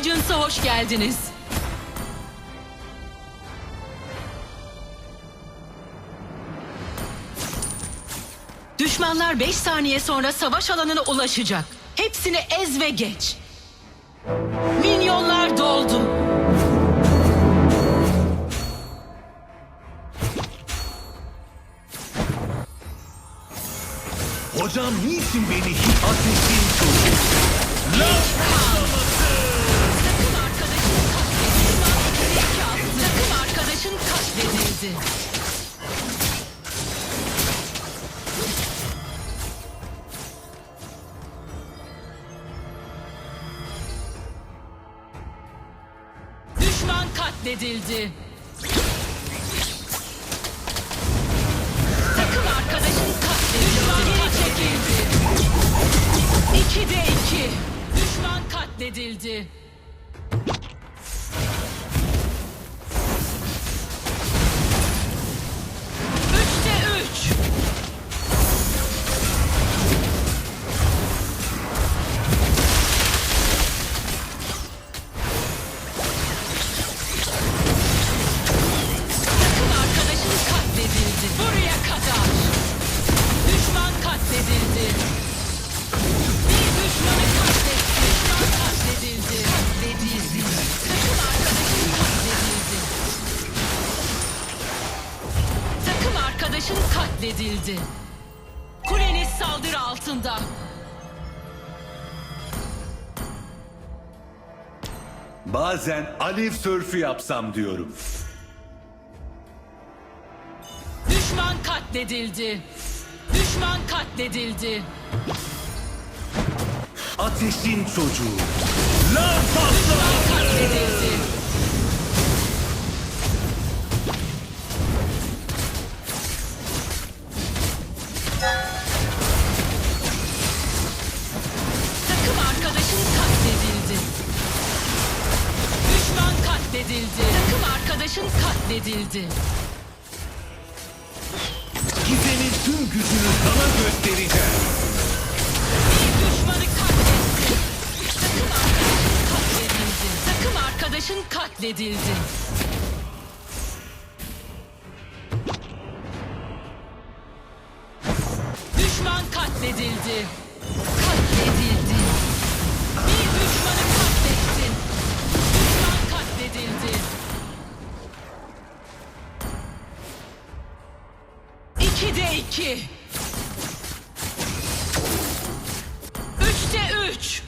Legends'a hoş geldiniz. Düşmanlar 5 saniye sonra savaş alanına ulaşacak. Hepsini ez ve geç. Minyonlar doldu. Hocam niçin beni hiç ateşin çocuğu? Takım Katledildi. Takım arkadaşın katledildi. Geri çekildi. İkide iki. Düşman katledildi. Katledildi. Kuleniz saldırı altında. Bazen alev sörfü yapsam diyorum. Düşman katledildi. Düşman katledildi. Ateşin çocuğu. Lan patla! Katledildi. Katledildi. Takım arkadaşın katledildi. Gizenin tüm gücünü sana göstereceğim. Bir düşmanı katletti. Takım arkadaşın katledildi. Takım arkadaşın katledildi. İkide iki. Üçte üç.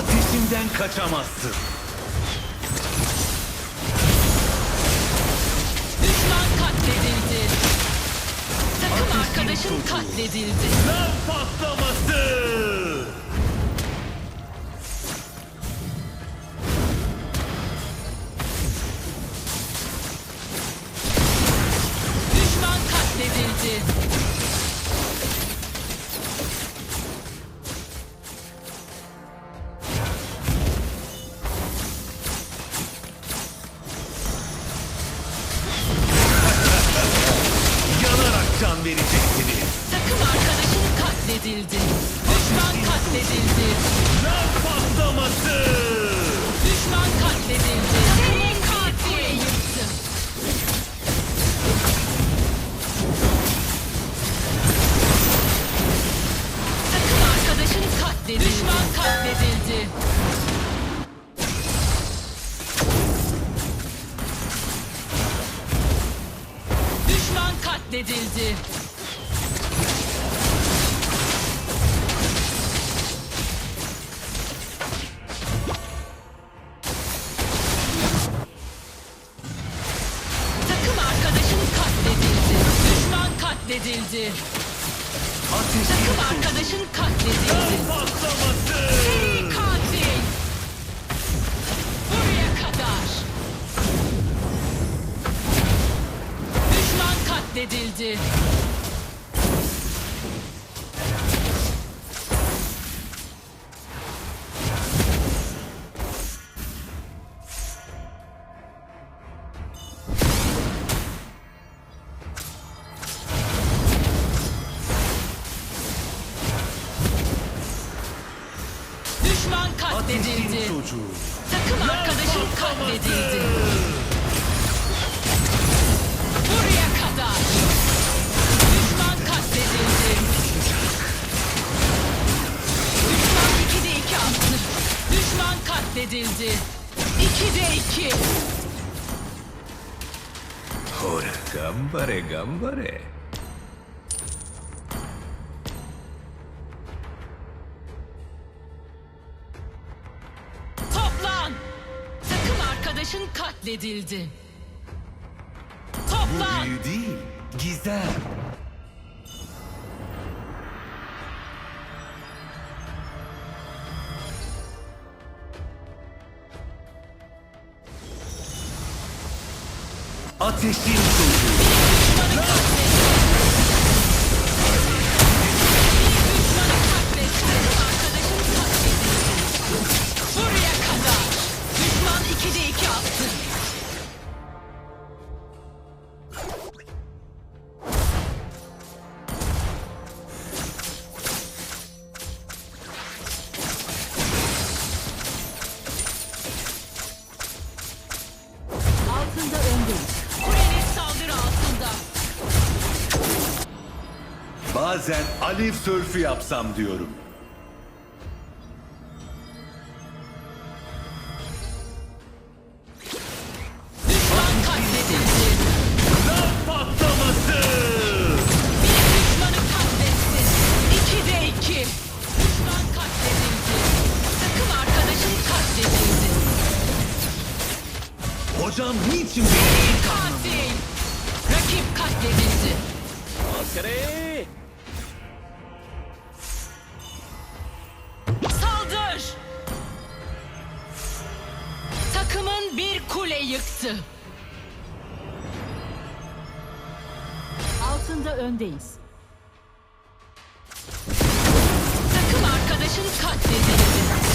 Ateşimden kaçamazsın. Düşman katledildi. Takım arkadaşın katledildi. Lan patlaması! Takım arkadaşın katledildi. Düşman katledildi. Lan patlaması! Düşman katledildi. Seri katil yıktı. Takım arkadaşın katledildi. Düşman katledildi. Düşman katledildi. Katledildi. Ateşin Takım çocuğu. arkadaşın katledildi. Patlaması. Seri katil. Buraya kadar. Düşman katledildi. Katledildi. Takım arkadaşın katledildi. Buraya kadar. Düşman katledildi. Düşman 2'de 2 attı. Düşman katledildi. 2'de 2. Ora, gambare, gambare. Katledildi. Bu Toplan. büyü değil, gizem. Ateşin çocuğu. Bazen alev sörfü yapsam diyorum. Takımın bir kule yıktı. Altında öndeyiz. Takım arkadaşın katledildi.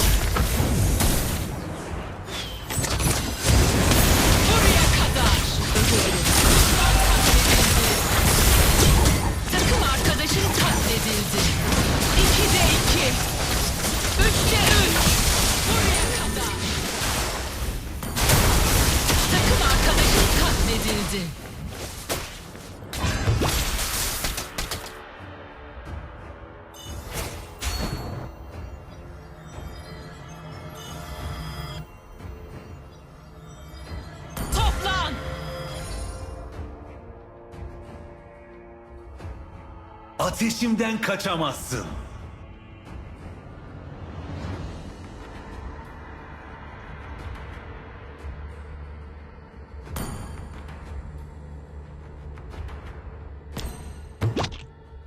Ateşimden kaçamazsın.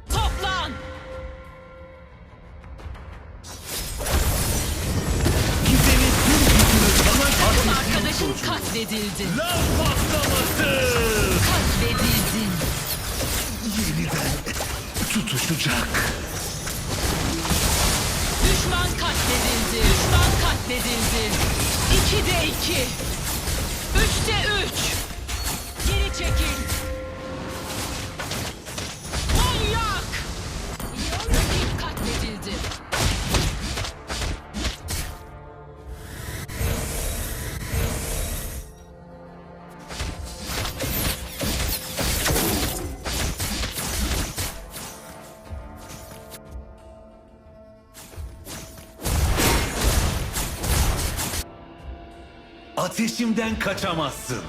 Toplan. Gizemin tüm gücünü sana Takım ateşin arkadaşın katledildi. Tutuşacak. Düşman katledildi. Düşman katledildi. İkide iki. Üçte üç. Geri çekil. Ateşimden kaçamazsın.